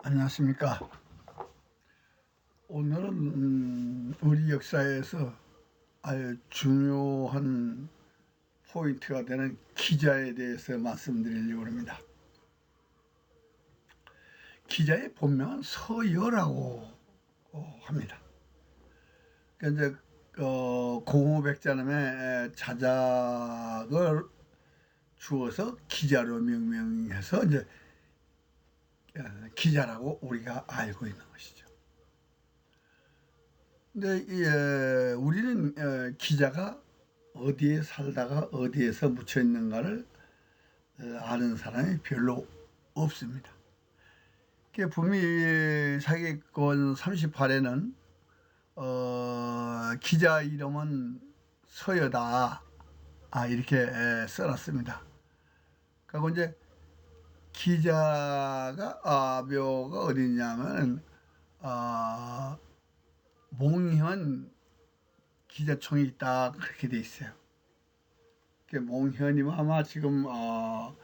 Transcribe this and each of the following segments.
안녕하십니까. 오늘은 음, 우리 역사에서 아주 중요한 포인트가 되는 기자에 대해서 말씀드리려고 합니다. 기자의 본명은 서여라고 어, 합니다. 그러니까 이제 어, 공호백자남의 자작을 주어서 기자로 명명해서 이제 어, 기자라고 우리가 알고 있는 것이죠. 근데 예, 우리는 어, 기자가 어디에 살다가 어디에서 묻혀 있는가를 어, 아는 사람이 별로 없습니다. 그 북미 사기권 38에는 어, 기자 이름은 서여다 아, 이렇게 에, 써놨습니다. 그리고 이제 기자가 아, 묘가 어디냐면 아, 몽현 기자총이 있다 그렇게 돼 있어요. 그 몽현이면 아마 지금 어,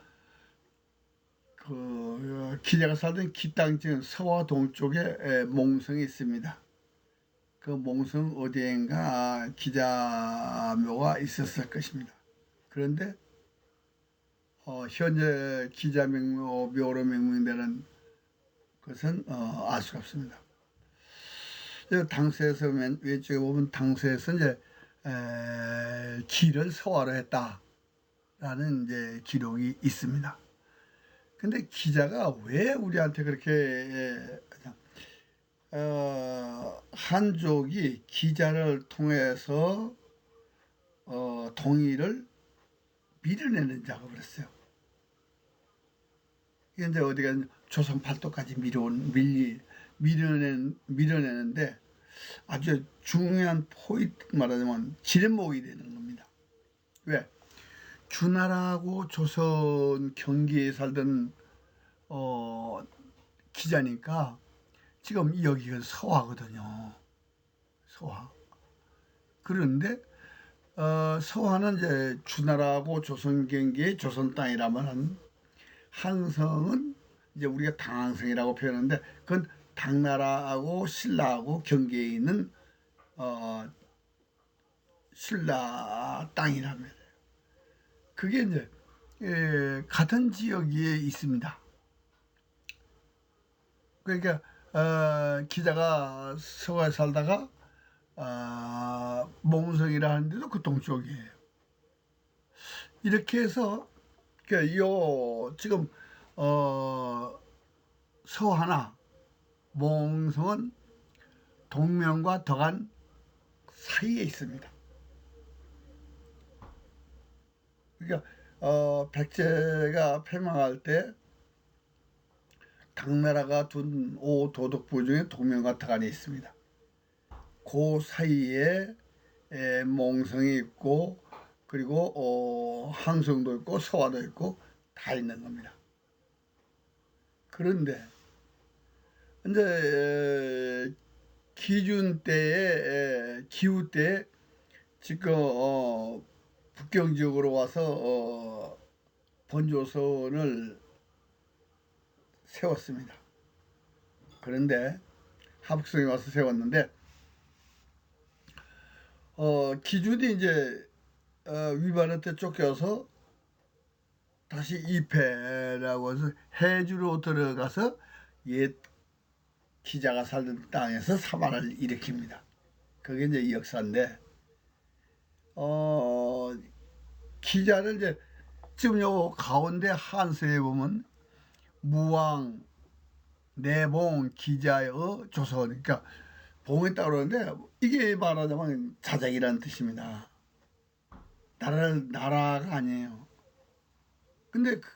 그 기자가 살던 기땅 지금 서와 동쪽에 에, 몽성이 있습니다. 그 몽성 어디엔가 기자묘가 있었을 것입니다. 그런데 어, 현재 기자 명묘 묘로 명명되는 것은 어, 알 수가 없습니다. 저 당서에서 맨 왼쪽에 보면 당서에서 이제 에, 길을 서화로 했다라는 이제 기록이 있습니다. 근데 기자가 왜 우리한테 그렇게 에, 어, 한족이 기자를 통해서 어, 동의를 밀어내는 작업을 했어요. 이제 어디가 조선 팔도까지 밀어온 밀리 밀어낸 밀어내는데 아주 중요한 포인트 말하자면 지름목이 되는 겁니다. 왜? 주나라하고 조선 경기에 살던 어, 기자니까 지금 여기가 서화거든요. 서화. 그런데 어, 서화는 이제 주나라하고 조선 경기의 조선 땅이라면 한 성은 이제 우리가 당항성이라고 표현하는데 그건 당나라하고 신라하고 경계에 있는 어, 신라 땅이라면 그게 이제 예, 같은 지역에 있습니다. 그러니까 어, 기자가 서가에 살다가 어, 몽성이라 하는데도 그 동쪽이에요. 이렇게 해서 그러니까 요 지금 어, 서하나 몽성은 동명과 덕안 사이에 있습니다. 그러니까 어, 백제가 패망할 때 당나라가 둔 오 도덕부 중에 동명과 덕안이 있습니다. 그 사이에 에, 몽성이 있고 그리고 어, 항성도 있고 서화도 있고 다 있는 겁니다. 그런데 이제 에, 기준 때에 에, 기후 때 지금 어, 북경 지역으로 와서 어, 번조선을 세웠습니다. 그런데 하북성에 와서 세웠는데 어, 기준이 이제 어, 위반한테 쫓겨서 다시 입회라고 해서 해주로 들어가서 옛 기자가 살던 땅에서 사만을 일으킵니다. 그게 이제 역사인데 어, 기자를 이제 지금 요 가운데 한서에 보면 무왕, 내봉, 기자의 조선. 그러니까 봉했다 그러는데 이게 말하자면 자작이라는 뜻입니다. 나라를 나라가 아니에요. 근데 그,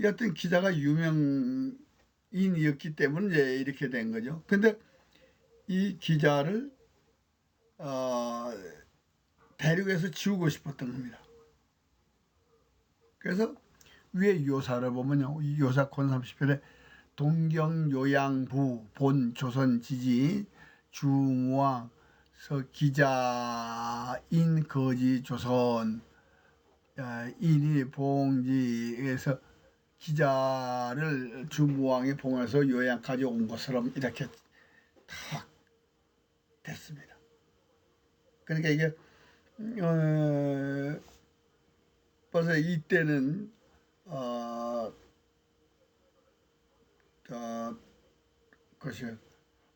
여튼 기자가 유명인이었기 때문에 이제 이렇게 된 거죠. 근데 이 기자를 어, 대륙에서 지우고 싶었던 겁니다. 그래서 위에 요사를 보면요. 이 요사콘 30편에 동경요양부 본 조선 지지 중왕 서 기자인 거지 조선 인이 봉지에서 기자를 주무왕이 봉해서 요양까지 온 것처럼 이렇게 탁 됐습니다. 그러니까 이게 어, 벌써 이때는 어, 어, 것이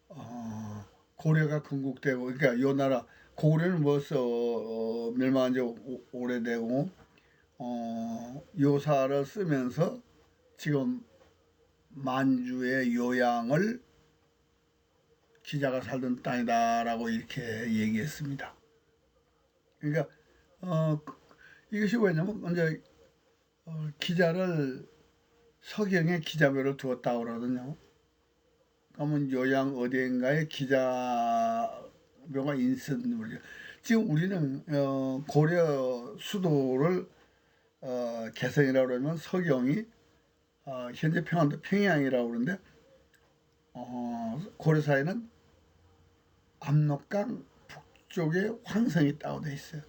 어, 고려가 건국되고 그러니까 요 나라 고려는 벌써 어, 멸망한 지 오- 오래되고 어, 요사를 쓰면서 지금 만주의 요양을 기자가 살던 땅이다라고 이렇게 얘기했습니다. 그러니까 어, 이것이 왜냐면 이제 어, 기자를 서경에 기자묘를 두었다고 그러거든요. 그러면 요양 어디인가에 기자묘가 거죠. 지금 우리는 어, 고려 수도를 어, 개성이라고 그러면 서경이 어, 현재 평안도 평양이라고 그러는데 어, 고려사에는 압록강 북쪽에 황성이 있다고 돼 있어요.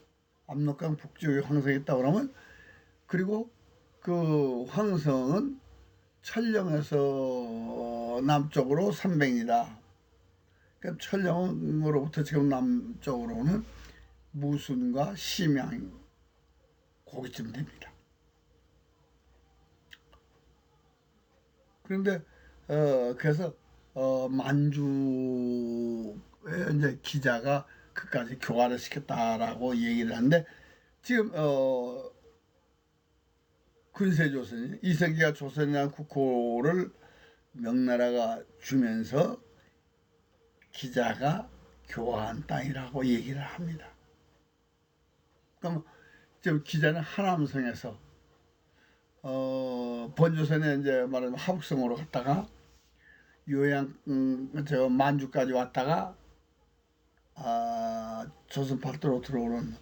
압록강 북쪽에 황성이 있다고 그러면 그리고 그 황성은 천령에서 남쪽으로 300이다. 그러니까 천령으로부터 지금 남쪽으로는 무순과 심양 거기쯤 됩니다. 그런데 어 그래서 어 만주의 이제 기자가 그까지 교화를 시켰다라고 얘기를 하는데 지금 어 근세 조선이 이성기가 조선이라는 국호를 명나라가 주면서 기자가 교화한 땅이라고 얘기를 합니다. 그럼 지금 기자는 하남성에서 어 번조선에 이제 말하면 하북성으로 갔다가 요양 음, 저 만주까지 왔다가 아 조선 팔도로 들어오는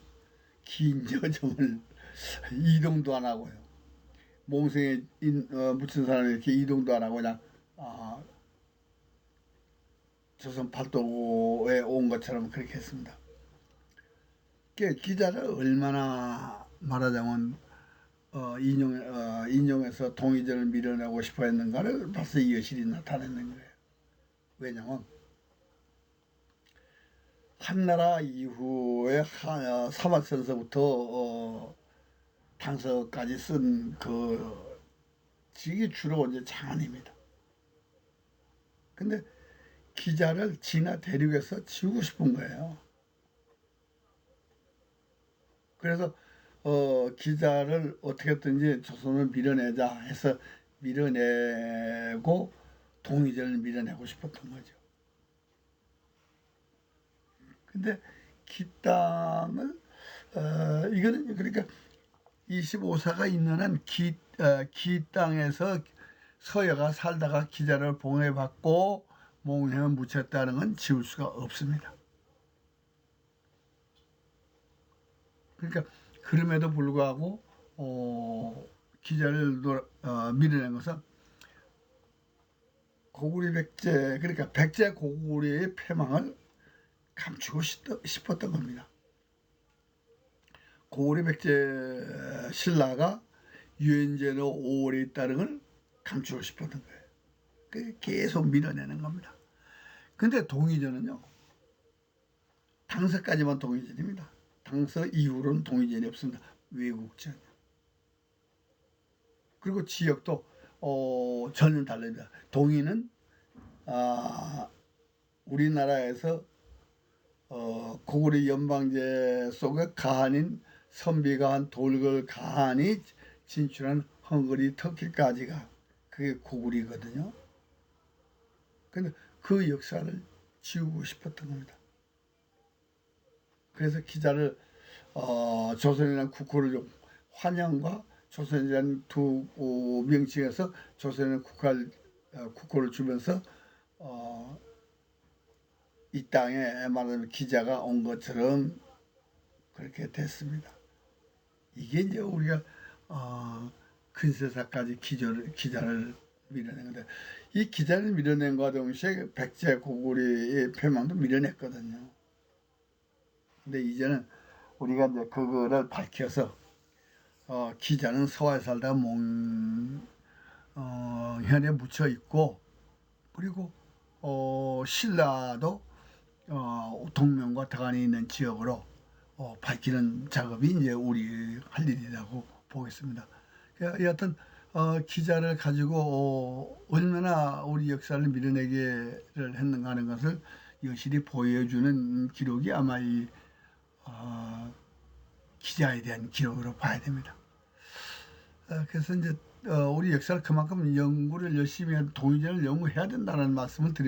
긴 여정을 이동도 안 하고요. 몽생에 인, 어, 묻힌 사람이 이렇게 이동도 안 하고 그냥 아, 조선 팔도에 온 것처럼 그렇게 했습니다. 그 기자를 얼마나 말하자면 어, 인용 어, 인용해서 동의전을 밀어내고 싶어 했는가를 벌써 이 여실히 나타내는 거예요. 왜냐면 한나라 이후에 하, 어, 사막선서부터 어, 당서까지 쓴그 직이 주로 이제 장안입니다. 근데 기자를 진화 대륙에서 지우고 싶은 거예요. 그래서 어, 기자를 어떻게든지 조선을 밀어내자 해서 밀어내고 동의전을 밀어내고 싶었던 거죠. 근데 기땅을 어, 이거는 그러니까 25사가 있는 한 기, 어, 기 땅에서 서여가 살다가 기자를 봉해받고 몽행을 묻혔다는 건 지울 수가 없습니다. 그러니까 그럼에도 불구하고 어, 기자를 노, 어, 밀어낸 것은 고구리 백제 그러니까 백제 고구리의 패망을 감추고 싶었던 겁니다. 고구리 백제 신라가 유엔제로 오래 있다는 걸 감추고 싶었던 거예요. 그 계속 밀어내는 겁니다. 근데 동의전은요. 당서까지만 동의전입니다. 당서 이후로는 동의전이 없습니다. 외국전. 그리고 지역도 어, 전혀 다릅니다. 동의는 아, 우리나라에서 어, 고구려 연방제 속의 가한인 선비가한 돌걸 가한이 진출한 헝거리 터키까지가 그게 고구리거든요. 근데 그 역사를 지우고 싶었던 겁니다. 그래서 기자를 어, 조선이라는 국호를 좀 환영과 조선이라는 두 어, 명칭에서 조선이라는 국화를, 어, 국호를 주면서 어, 이 땅에 말하자면 기자가 온 것처럼 그렇게 됐습니다. 이게 이제 우리가 어, 근세사까지 기자를, 기자를 밀어낸 건데 이 기자를 밀어낸 것과 동시에 백제 고구려의 패망도 밀어냈거든요. 근데 이제는 우리가 이제 그거를 밝혀서 어, 기자는 서화에 살다가 몽 어, 현에 묻혀 있고 그리고 어, 신라도 어, 동명과 다간이 있는 지역으로 어, 밝히는 작업이 이제 우리 할 일이라고 보겠습니다. 그, 여하튼 어, 기자를 가지고 어, 얼마나 우리 역사를 밀어내기를 했는가 하는 것을 여실히 보여주는 기록이 아마 이 어, 기자에 대한 기록으로 봐야 됩니다. 어, 그래서 이제 어, 우리 역사를 그만큼 연구를 열심히 한 동의전을 연구해야 된다는 말씀을 드립니다.